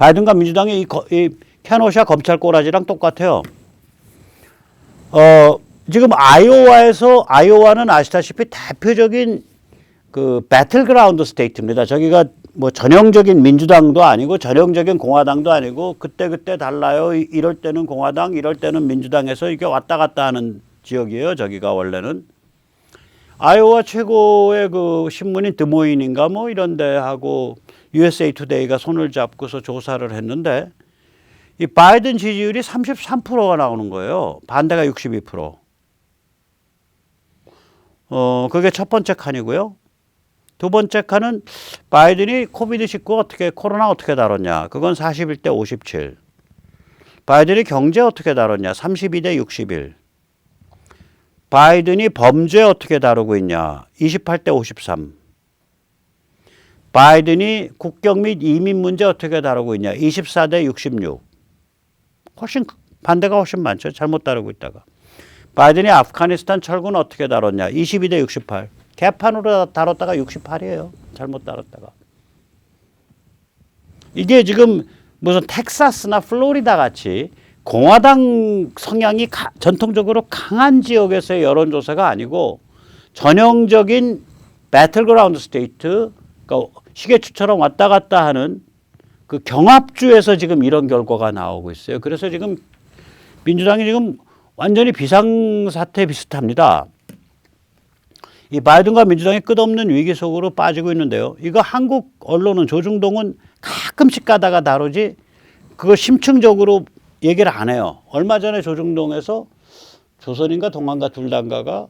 바이든과 민주당의 이, 거- 이 캐노샤 검찰 꼬라지랑 똑같아요. 어, 지금 아이오와에서 아이오와는 아시다시피 대표적인 그 배틀그라운드 스테이트입니다. 저기가 뭐 전형적인 민주당도 아니고 전형적인 공화당도 아니고 그때 그때 달라요. 이- 이럴 때는 공화당, 이럴 때는 민주당에서 이게 왔다 갔다 하는 지역이에요. 저기가 원래는 아이오와 최고의 그 신문인 드모인인가 뭐 이런 데 하고 USA 투데이가 손을 잡고서 조사를 했는데 이 바이든 지지율이 33%가 나오는 거예요. 반대가 62%. 어, 그게 첫 번째 칸이고요. 두 번째 칸은 바이든이 코비드 19 어떻게 코로나 어떻게 다뤘냐. 그건 41대 57. 바이든이 경제 어떻게 다뤘냐. 32대 61. 바이든이 범죄 어떻게 다루고 있냐. 28대 53. 바이든이 국경 및 이민 문제 어떻게 다루고 있냐. 24대 66. 훨씬 반대가 훨씬 많죠. 잘못 다루고 있다가. 바이든이 아프가니스탄 철군 어떻게 다뤘냐. 22대 68. 개판으로 다뤘다가 68이에요. 잘못 다뤘다가. 이게 지금 무슨 텍사스나 플로리다 같이 공화당 성향이 가- 전통적으로 강한 지역에서의 여론조사가 아니고 전형적인 배틀그라운드 스테이트, 그러니까 시계추처럼 왔다 갔다 하는 그 경합주에서 지금 이런 결과가 나오고 있어요. 그래서 지금 민주당이 지금 완전히 비상사태 비슷합니다. 이 바이든과 민주당이 끝없는 위기 속으로 빠지고 있는데요. 이거 한국 언론은 조중동은 가끔씩 가다가 다루지 그거 심층적으로 얘기를 안 해요. 얼마 전에 조중동에서 조선인가 동안가 둘단가가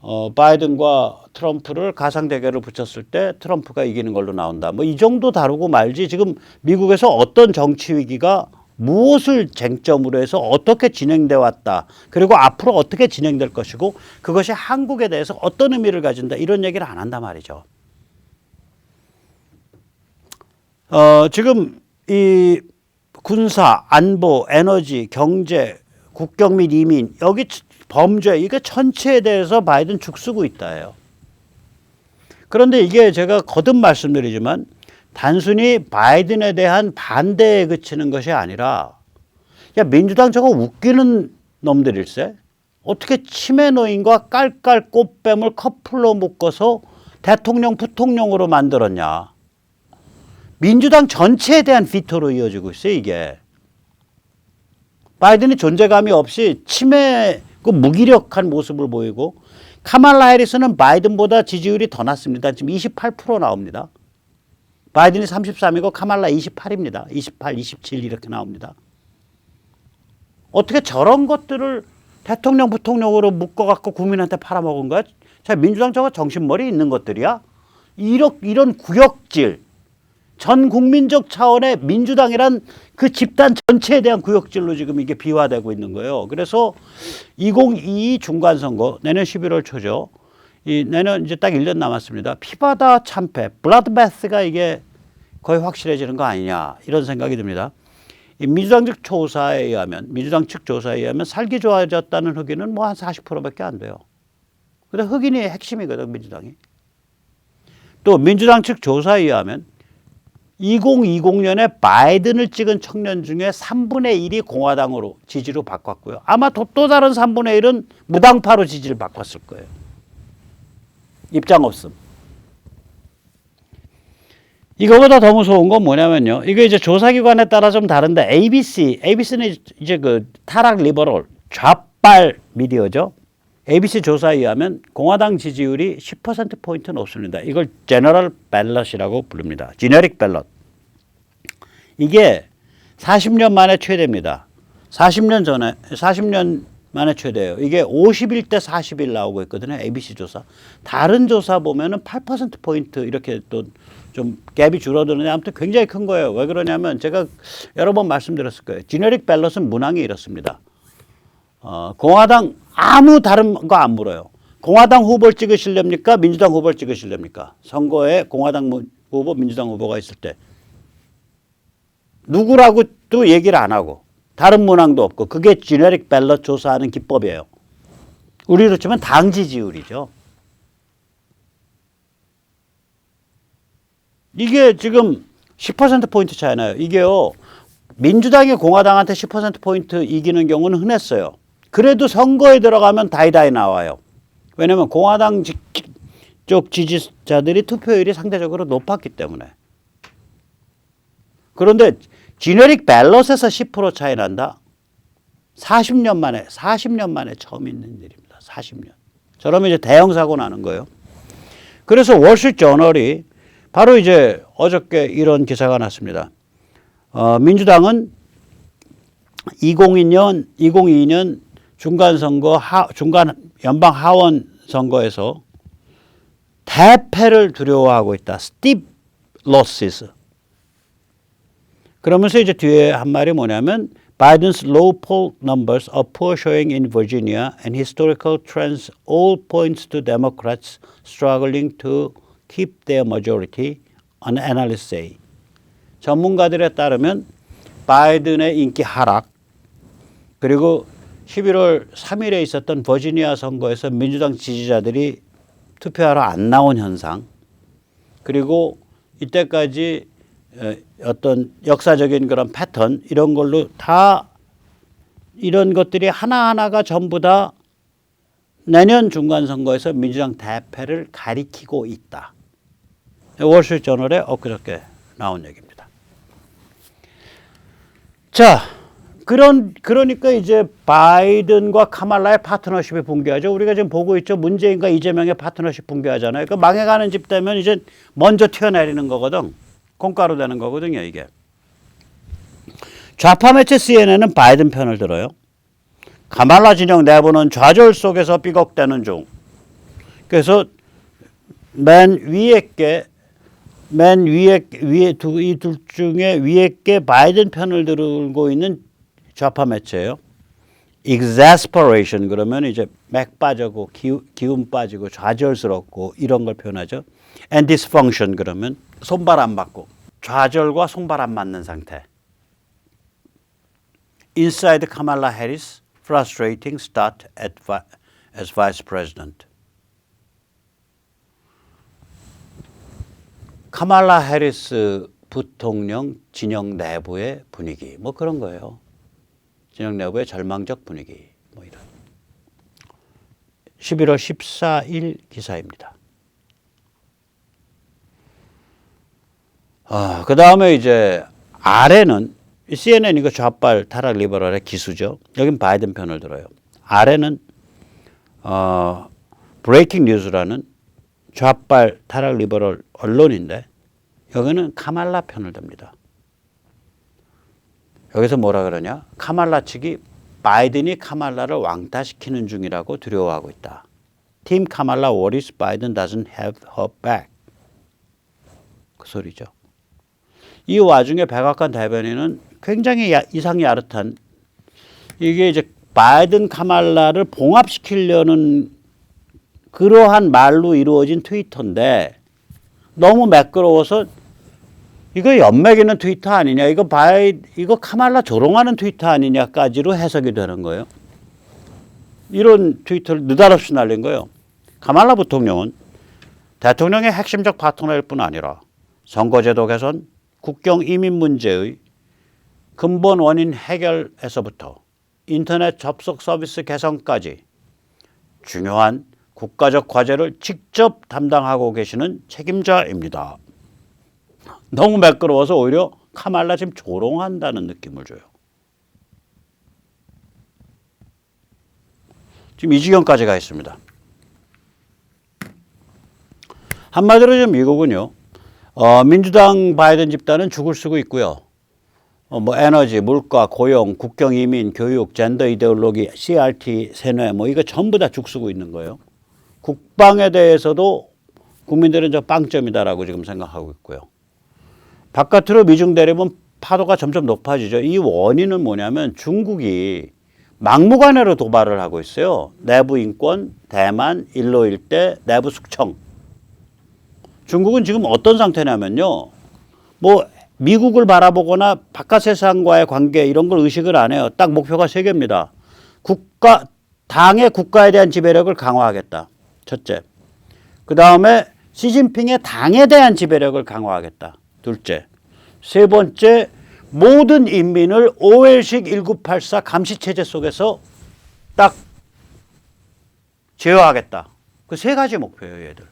어, 바이든과 트럼프를 가상 대결을 붙였을 때 트럼프가 이기는 걸로 나온다. 뭐 이 정도 다루고 말지 지금 미국에서 어떤 정치 위기가 무엇을 쟁점으로 해서 어떻게 진행돼 왔다. 그리고 앞으로 어떻게 진행될 것이고 그것이 한국에 대해서 어떤 의미를 가진다. 이런 얘기를 안 한단 말이죠. 어, 지금 이 군사, 안보, 에너지, 경제, 국경 및 이민 여기 범죄 이게 전체에 대해서 바이든 죽쓰고 있다예요. 그런데 이게 제가 거듭 말씀드리지만 단순히 바이든에 대한 반대에 그치는 것이 아니라 야 민주당 저거 웃기는 놈들일세? 어떻게 치매 노인과 깔깔 꽃뱀을 커플로 묶어서 대통령 부통령으로 만들었냐? 민주당 전체에 대한 비토로 이어지고 있어요 이게. 바이든이 존재감이 없이 치매 그 무기력한 모습을 보이고 카말라 해리스는 바이든보다 지지율이 더 낮습니다. 지금 28% 나옵니다. 바이든이 33이고 카말라 28입니다. 28, 27 이렇게 나옵니다. 어떻게 저런 것들을 대통령 부통령으로 묶어갖고 국민한테 팔아먹은 거야? 자, 민주당 저거 정신머리 있는 것들이야? 이런, 이런 구역질, 전 국민적 차원의 민주당이란 그 집단 전체에 대한 구역질로 지금 이게 비화되고 있는 거예요. 그래서 2022 중간 선거 내년 11월 초죠. 이 내년 이제 딱 1년 남았습니다. 피바다 참패, 블라드베스가 이게 거의 확실해지는 거 아니냐 이런 생각이 듭니다. 이 민주당 측 조사에 의하면 민주당 측 조사에 의하면 살기 좋아졌다는 흑인은 뭐 한 40%밖에 안 돼요. 근데 흑인이 핵심이거든 민주당이. 또 민주당 측 조사에 의하면 2020년에 바이든을 찍은 청년 중에 3분의 1이 공화당으로 지지로 바꿨고요. 아마 또, 또 다른 3분의 1은 무당파로 지지를 바꿨을 거예요. 입장 없음. 이거보다 더 무서운 건 뭐냐면요. 이거 이제 조사기관에 따라 좀 다른데 ABC, ABC는 이제 그 타락 리버럴 좌빨 미디어죠. ABC 조사에 의하면 공화당 지지율이 10% 포인트 높습니다. 이걸 제너럴 밸럿이라고 부릅니다. 지네릭 밸럿. 이게 40년 만에 최대입니다. 40년 전에 40년 만에 최대예요. 이게 51대 41 나오고 있거든요. ABC 조사. 다른 조사 보면은 8% 포인트 이렇게 또 좀 갭이 줄어드는데 아무튼 굉장히 큰 거예요. 왜 그러냐면 제가 여러 번 말씀드렸을 거예요. 지네릭 밸럿은 문항이 이렇습니다. 어, 공화당 아무 다른 거 안 물어요. 공화당 후보를 찍으실렵니까? 민주당 후보를 찍으실렵니까? 선거에 공화당 무- 후보, 민주당 후보가 있을 때 누구라고 또 얘기를 안 하고 다른 문항도 없고 그게 지네릭 밸럿 조사하는 기법이에요. 우리로 치면 당 지지율이죠. 이게 지금 10% 포인트 차이 나요. 이게요. 민주당이 공화당한테 10%포인트 이기는 경우는 흔했어요. 그래도 선거에 들어가면 다이다이 나와요. 왜냐면 공화당 지- 쪽 지지자들이 투표율이 상대적으로 높았기 때문에. 그런데 지네릭 밸럿에서 10% 차이 난다? 40년 만에, 40년 만에 처음 있는 일입니다. 40년. 저러면 이제 대형 사고 나는 거예요. 그래서 월스트리트 저널이 바로 이제 어저께 이런 기사가 났습니다. 어, 민주당은 2002년 2022년 중간 선거 하, 중간 연방 하원 선거에서 대패를 두려워하고 있다. steep losses. 그러면서 이제 뒤에 한 말이 뭐냐면 Biden's low poll numbers are poor showing in Virginia and historical trends all points to Democrats struggling to keep their majority, an analyst say. 전문가들에 따르면 바이든의 인기 하락 그리고 11월 3일에 있었던 버지니아 선거에서 민주당 지지자들이 투표하러 안 나온 현상 그리고 이때까지 어, 어떤 역사적인 그런 패턴 이런 걸로 다 이런 것들이 하나하나가 전부 다 내년 중간 선거에서 민주당 대패를 가리키고 있다. 월스트리트 저널에 엊그저께 나온 얘기입니다. 자, 그런 그러니까 이제 바이든과 카말라의 파트너십이 붕괴하죠. 우리가 지금 보고 있죠. 문재인과 이재명의 파트너십 붕괴하잖아요. 그 망해가는 집 되면 이제 먼저 튀어내리는 거거든. 콩가루 되는 거거든요, 이게. 좌파 매체 CNN은 바이든 편을 들어요. 카말라 진영 내부는 좌절 속에서 삐걱대는 중. 그래서 맨 위에 게, 맨 위에, 위에 두, 이 둘 중에 위에 게 바이든 편을 들고 있는 좌파 매체예요. exasperation 그러면 이제 맥 빠지고 기운, 빠지고 좌절스럽고 이런 걸 표현하죠. and dysfunction 그러면 손발 안 받고 좌절과 손발 안 맞는 상태. Inside Kamala Harris, frustrating start at as vice president. 카말라 해리스 부통령 진영 내부의 분위기 뭐 그런 거예요. 진영 내부의 절망적 분위기 뭐 이런. 11월 14일 기사입니다. 아, 그 다음에 이제 아래는 CNN 이거 좌빨 타락 리버럴의 기수죠. 여긴 바이든 편을 들어요. 아래는 어, 브레이킹 뉴스라는 좌빨 타락 리버럴 언론인데 여기는 카말라 편을 듭니다. 여기서 뭐라 그러냐? 카말라 측이 바이든이 카말라를 왕따시키는 중이라고 두려워하고 있다. 팀 카말라 worries Biden doesn't have her back. 그 소리죠. 이 와중에 백악관 대변인은 굉장히 야, 이상 야릇한 이게 이제 바이든 카말라를 봉합시키려는 그러한 말로 이루어진 트위터인데 너무 매끄러워서 이거 연맥 있는 트위터 아니냐 이거 바이 이거 카말라 조롱하는 트위터 아니냐까지로 해석이 되는 거예요. 이런 트위터를 느닷없이 날린 거예요. 카말라 부통령은 대통령의 핵심적 파트너일 뿐 아니라 선거제도 개선, 국경 이민 문제의 근본 원인 해결에서부터 인터넷 접속 서비스 개선까지 중요한 국가적 과제를 직접 담당하고 계시는 책임자입니다. 너무 매끄러워서 오히려 카말라 지금 조롱한다는 느낌을 줘요. 지금 이 지경까지 가 있습니다. 한마디로 좀 미국은요. 어, 민주당 바이든 집단은 죽을 쓰고 있고요. 어, 뭐 에너지, 물가, 고용, 국경 이민, 교육, 젠더 이데올로기, CRT, 세뇌 뭐 이거 전부 다 죽쓰고 있는 거예요. 국방에 대해서도 국민들은 저 빵점이다라고 지금 생각하고 있고요. 바깥으로 미중 대립은 파도가 점점 높아지죠. 이 원인은 뭐냐면 중국이 막무가내로 도발을 하고 있어요. 내부 인권, 대만, 일로 일대, 내부 숙청. 중국은 지금 어떤 상태냐면요. 뭐 미국을 바라보거나 바깥 세상과의 관계 이런 걸 의식을 안 해요. 딱 목표가 세 개입니다. 국가 당의 국가에 대한 지배력을 강화하겠다. 첫째. 그 다음에 시진핑의 당에 대한 지배력을 강화하겠다. 둘째. 세 번째, 모든 인민을 오웰식 1984 감시 체제 속에서 딱 제어하겠다. 그 세 가지 목표예요, 얘들.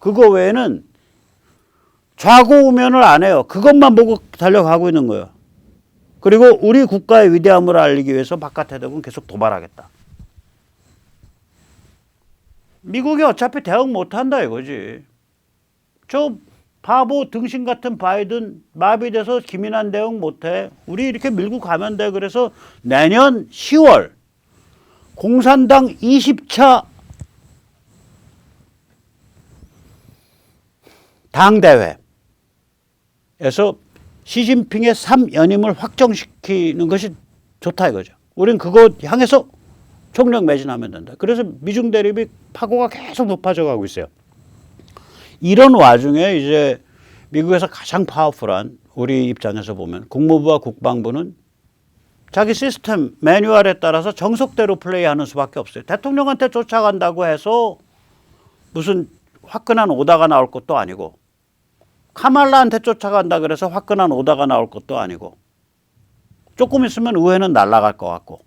그거 외에는 좌고 우면을 안 해요. 그것만 보고 달려가고 있는 거예요. 그리고 우리 국가의 위대함을 알리기 위해서 바깥 해독은 계속 도발하겠다. 미국이 어차피 대응 못 한다 이거지. 저 바보 등신 같은 바이든 마비돼서 기민한 대응 못해. 우리 이렇게 밀고 가면 돼. 그래서 내년 10월 공산당 20차 당대회에서 시진핑의 3연임을 확정시키는 것이 좋다 이거죠. 우린 그거 향해서 총력 매진하면 된다. 그래서 미중 대립이 파고가 계속 높아져 가고 있어요. 이런 와중에 이제 미국에서 가장 파워풀한 우리 입장에서 보면 국무부와 국방부는 자기 시스템 매뉴얼에 따라서 정석대로 플레이하는 수밖에 없어요. 대통령한테 쫓아간다고 해서 무슨 화끈한 오다가 나올 것도 아니고 카말라한테 쫓아간다 그래서 화끈한 오다가 나올 것도 아니고 조금 있으면 의회는 날아갈 것 같고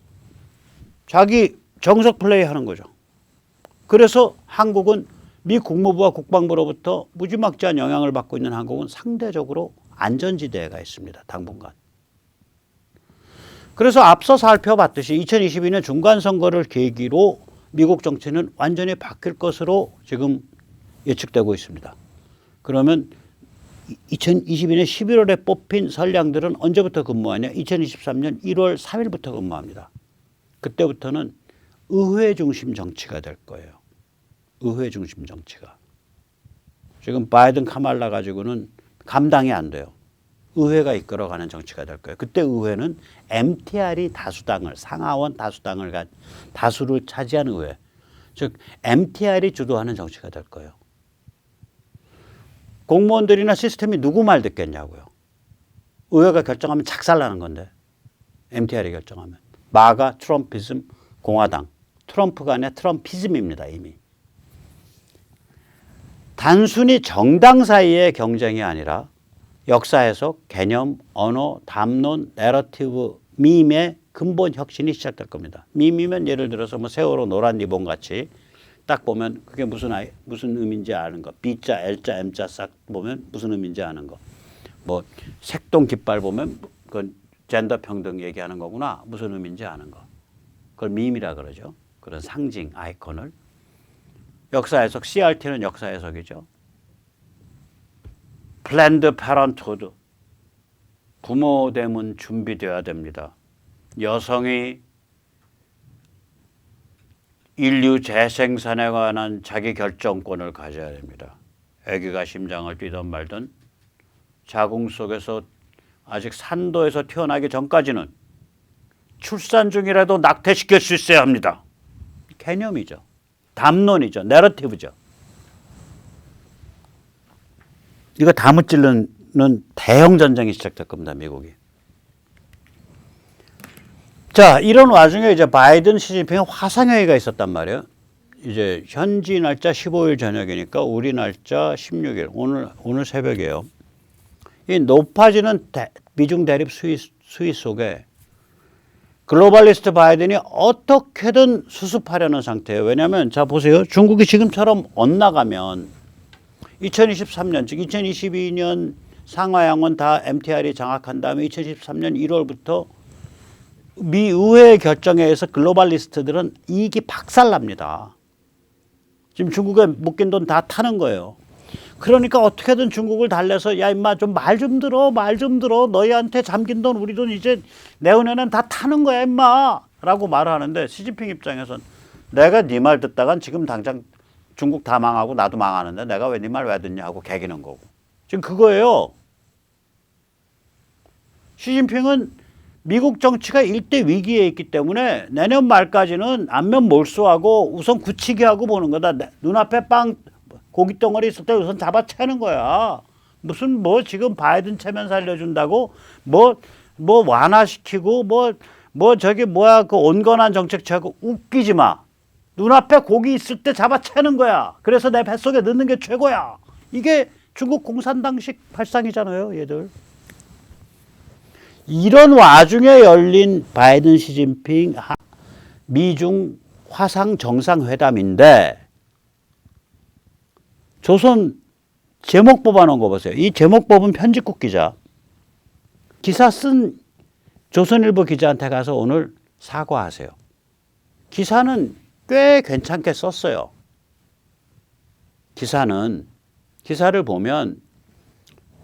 자기 정석 플레이 하는 거죠. 그래서 한국은 미 국무부와 국방부로부터 무지막지한 영향을 받고 있는 한국은 상대적으로 안전지대가 있습니다. 당분간. 그래서 앞서 살펴봤듯이 2022년 중간선거를 계기로 미국 정치는 완전히 바뀔 것으로 지금 예측되고 있습니다. 그러면 2022년 11월에 뽑힌 선량들은 언제부터 근무하냐? 2023년 1월 3일부터 근무합니다. 그때부터는 의회 중심 정치가 될 거예요. 의회 중심 정치가. 지금 바이든 카말라 가지고는 감당이 안 돼요. 의회가 이끌어가는 정치가 될 거예요. 그때 의회는 MTR이 다수당을 상하원 다수당을 가 다수를 차지한 의회, 즉 MTR이 주도하는 정치가 될 거예요. 공무원들이나 시스템이 누구 말 듣겠냐고요. 의회가 결정하면 작살나는 건데 MTR이 결정하면 마가 트럼피즘 공화당 트럼프가 아니라 트럼피즘입니다 이미. 단순히 정당 사이의 경쟁이 아니라 역사 해석, 개념, 언어, 담론, 내러티브, 밈의 근본 혁신이 시작될 겁니다. 밈이면 예를 들어서 뭐 세월호 노란 리본 같이 딱 보면 그게 무슨 아이, 무슨 의미인지 아는 거. B자, L자, M자 싹 보면 무슨 의미인지 아는 거. 뭐 색동 깃발 보면 그건 젠더 평등 얘기하는 거구나. 무슨 의미인지 아는 거. 그걸 밈이라 그러죠. 그런 상징 아이콘을. 역사 해석 CRT는 역사 해석이죠. 플랜드 패런트후드 부모됨은 준비되어야 됩니다. 여성이 인류 재생산에 관한 자기 결정권을 가져야 됩니다. 아기가 심장을 뛰던 말든 자궁 속에서 아직 산도에서 태어나기 전까지는 출산 중이라도 낙태시킬 수 있어야 합니다. 개념이죠. 담론이죠. 내러티브죠. 이거 다 무찔르는 대형 전쟁이 시작될 겁니다. 미국이. 자, 이런 와중에 이제 바이든 시진핑의 화상회의가 있었단 말이에요. 이제 현지 날짜 15일 저녁이니까 우리 날짜 16일 오늘 오늘 새벽이에요. 이 높아지는 대, 미중 대립 수위 수위 속에 글로벌리스트 바이든이 어떻게든 수습하려는 상태예요. 왜냐하면 자 보세요. 중국이 지금처럼 엇나가면 2023년 즉 2022년 상하양원 다 MTR이 장악한 다음에 2023년 1월부터 미 의회 결정에 의해서 글로벌리스트들은 이익이 박살납니다. 지금 중국에 묶인 돈 다 타는 거예요. 그러니까 어떻게든 중국을 달래서 야 임마 좀 말 좀 들어 말 좀 들어 너희한테 잠긴 돈 우리 돈 이제 내년에는 다 타는 거야 임마 라고 말을 하는데 시진핑 입장에선 내가 네 말 듣다간 지금 당장 중국 다 망하고 나도 망하는데 내가 왜 네 말 왜 듣냐 하고 개기는 거고 지금 그거예요. 시진핑은 미국 정치가 일대 위기에 있기 때문에 내년 말까지는 안면 몰수하고 우선 굳히게 하고 보는 거다. 내- 눈앞에 빵 고기 덩어리 있을 때 우선 잡아채는 거야. 무슨 뭐 지금 바이든 체면 살려준다고 뭐 뭐 완화시키고 뭐뭐 저기 뭐야 그 온건한 정책 취하고 웃기지 마. 눈앞에 고기 있을 때 잡아채는 거야. 그래서 내 뱃속에 넣는 게 최고야. 이게 중국 공산당식 발상이잖아요, 얘들. 이런 와중에 열린 바이든 시진핑 하- 미중 화상 정상회담인데 조선 제목 뽑아놓은 거 보세요. 이 제목 뽑은 편집국 기자 기사 쓴 조선일보 기자한테 가서 오늘 사과하세요. 기사는 꽤 괜찮게 썼어요. 기사는 기사를 보면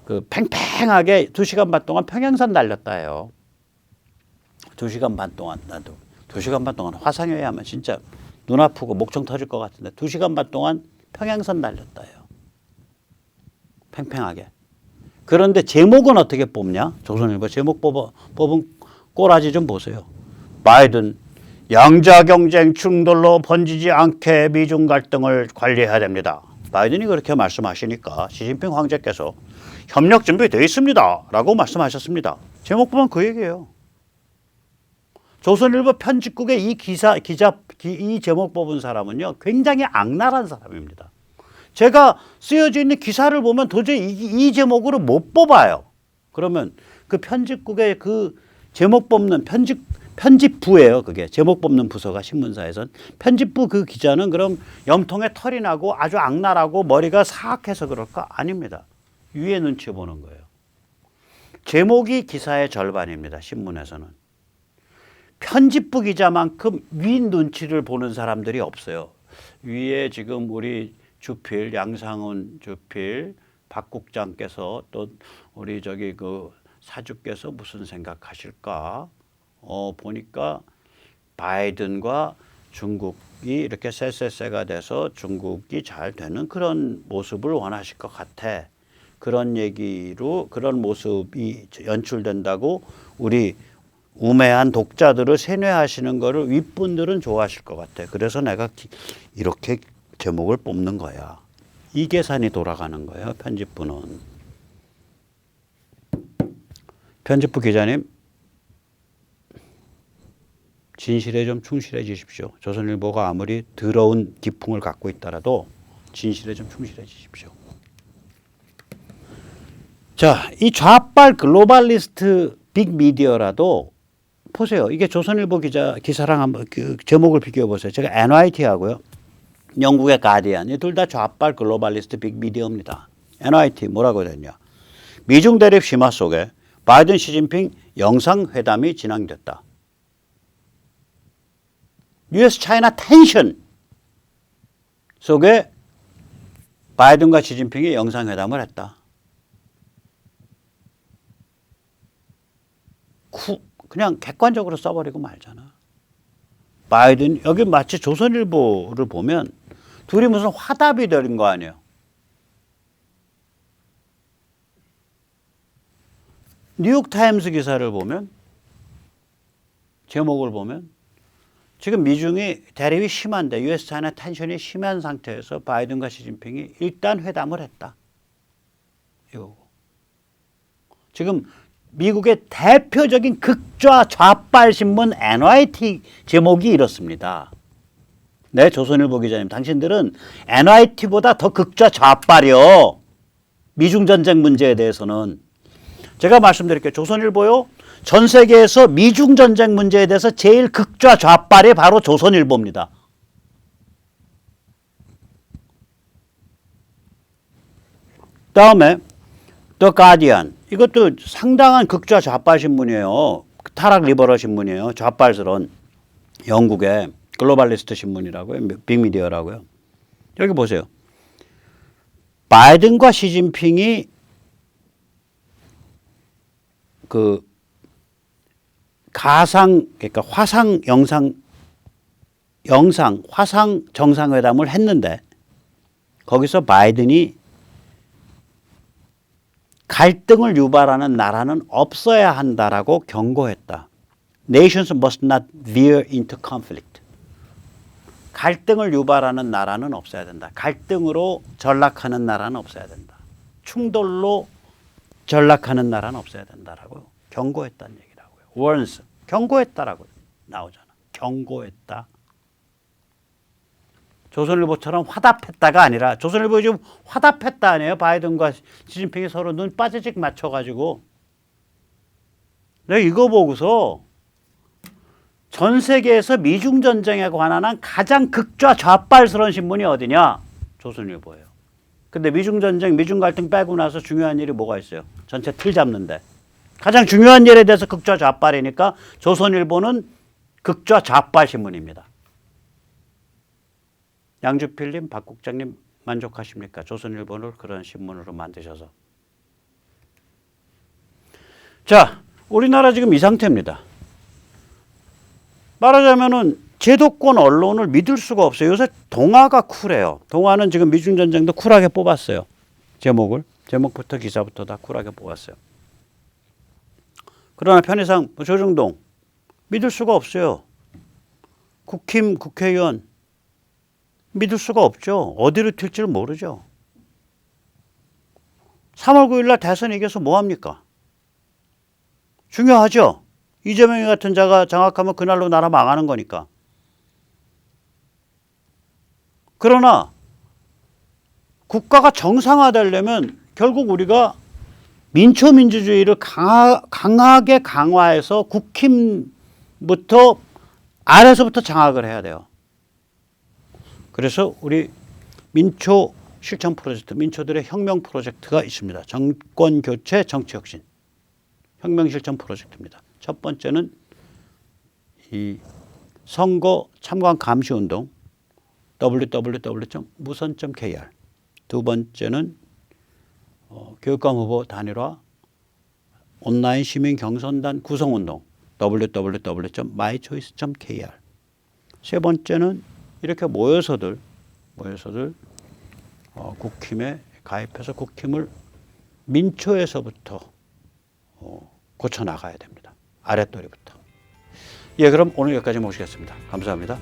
그 팽팽하게 두 시간 반 동안 평양선 날렸다 해요. 두 시간 반 동안 나도 두 시간 반 동안 화상에 의하면 진짜 눈 아프고 목청 터질 것 같은데 두 시간 반 동안 평양선 날렸다 해요. 팽팽하게. 그런데 제목은 어떻게 뽑냐? 조선일보 제목 뽑아, 뽑은 꼬라지 좀 보세요. 바이든 양자 경쟁 충돌로 번지지 않게 미중 갈등을 관리해야 됩니다. 바이든이 그렇게 말씀하시니까 시진핑 황제께서 협력 준비되어 있습니다 라고 말씀하셨습니다. 제목 보면 그 얘기예요. 조선일보 편집국의 이 기사 기자 기- 이 제목 뽑은 사람은요 굉장히 악랄한 사람입니다. 제가 쓰여져 있는 기사를 보면 도저히 이, 이 제목으로 못 뽑아요. 그러면 그 편집국의 그 제목 뽑는 편집 편집부예요. 그게 제목 뽑는 부서가 신문사에선 편집부 그 기자는 그럼 염통에 털이 나고 아주 악랄하고 머리가 사악해서 그럴까? 아닙니다. 위에 눈치 보는 거예요. 제목이 기사의 절반입니다. 신문에서는. 편집부 기자만큼 위 눈치를 보는 사람들이 없어요. 위에 지금 우리 주필 양상훈 주필 박 국장께서 또 우리 저기 그 사주께서 무슨 생각하실까? 어 보니까 바이든과 중국이 이렇게 쎄쎄쎄가 돼서 중국이 잘 되는 그런 모습을 원하실 것 같아. 그런 얘기로 그런 모습이 연출된다고 우리 우매한 독자들을 세뇌하시는 거를 윗분들은 좋아하실 것 같아. 그래서 내가 기- 이렇게 제목을 뽑는 거야. 이 계산이 돌아가는 거예요. 편집부는. 편집부 기자님 진실에 좀 충실해지십시오. 조선일보가 아무리 더러운 기풍을 갖고 있더라도 진실에 좀 충실해지십시오. 자, 이 좌빨 글로벌리스트 빅미디어라도 보세요. 이게 조선일보 기자 기사랑 한번 그 제목을 비교해 보세요. 제가 NYT 하고요. 영국의 가디언 이 둘 다 좌빨 글로벌리스트 빅미디어입니다. NYT 뭐라고 됐냐? 미중 대립 심화 속에 바이든 시진핑 영상 회담이 진행됐다. US 차이나 텐션 속에 바이든과 시진핑이 영상 회담을 했다. 쿠, 그냥 객관적으로 써버리고 말잖아. 바이든 여기 마치 조선일보를 보면 둘이 무슨 화답이 되는 거 아니에요. 뉴욕타임스 기사를 보면 제목을 보면 지금 미중이 대립이 심한데 US 차이나 텐션이 심한 상태에서 바이든과 시진핑이 일단 회담을 했다. 이거 지금 미국의 대표적인 극좌 좌빨 신문 NYT 제목이 이렇습니다. 네, 조선일보 기자님, 당신들은 NYT보다 더 극좌 좌빨이요. 미중 전쟁 문제에 대해서는 제가 말씀드릴게요. 조선일보요. 전 세계에서 미중 전쟁 문제에 대해서 제일 극좌 좌빨이 바로 조선일보입니다. 다음에 더 가디언 이것도 상당한 극좌 좌빨 신문이에요. 타락 리버럴 신문이에요. 좌빨스러운 영국의 글로벌리스트 신문이라고요. 빅미디어라고요. 여기 보세요. 바이든과 시진핑이 그 가상 그러니까 화상 영상 영상 화상 정상회담을 했는데 거기서 바이든이 갈등을 유발하는 나라는 없어야 한다라고 경고했다. Nations must not veer into conflict. 갈등을 유발하는 나라는 없어야 된다. 갈등으로 전락하는 나라는 없어야 된다. 충돌로 전락하는 나라는 없어야 된다라고 경고했다는 얘기라고요. warns 경고했다라고 나오잖아. 경고했다. 조선일보처럼 화답했다가 아니라 조선일보 지금 화답했다 아니에요. 바이든과 시진핑이 서로 눈 빠지직 맞춰가지고 내가 이거 보고서 전 세계에서 미중 전쟁에 관한 한 가장 극좌 좌빨스러운 신문이 어디냐? 조선일보예요. 근데 미중 전쟁, 미중 갈등 빼고 나서 중요한 일이 뭐가 있어요? 전체 틀 잡는데. 가장 중요한 일에 대해서 극좌 좌빨이니까 조선일보는 극좌 좌빨 신문입니다. 양주필님, 박 국장님 만족하십니까? 조선일보를 그런 신문으로 만드셔서. 자, 우리나라 지금 이 상태입니다. 말하자면은 제도권 언론을 믿을 수가 없어요. 요새 동아가 쿨해요. 동아는 지금 미중 전쟁도 쿨하게 뽑았어요. 제목을 제목부터 기사부터 다 쿨하게 뽑았어요. 그러나 편의상 뭐 조정동 믿을 수가 없어요. 국힘 국회의원 믿을 수가 없죠. 어디로 튈지를 모르죠. 3월 9일 날 대선 이겨서 뭐 합니까? 중요하죠. 이재명이 같은 자가 장악하면 그날로 나라 망하는 거니까. 그러나 국가가 정상화되려면 결국 우리가 민초민주주의를 강하, 강하게 강화해서 국힘부터 아래서부터 장악을 해야 돼요. 그래서 우리 민초 실천 프로젝트, 민초들의 혁명 프로젝트가 있습니다. 정권 교체, 정치 혁신, 혁명 실천 프로젝트입니다. 첫 번째는 이 선거 참관 감시 운동 www.무선.kr 두 번째는 어, 교육감 후보 단일화 온라인 시민 경선단 구성 운동 www.mychoice.kr 세 번째는 이렇게 모여서들 모여서들 어, 국힘에 가입해서 국힘을 민초에서부터 어, 고쳐 나가야 됩니다. 아랫도리부터. 예, 그럼 오늘 여기까지 모시겠습니다. 감사합니다.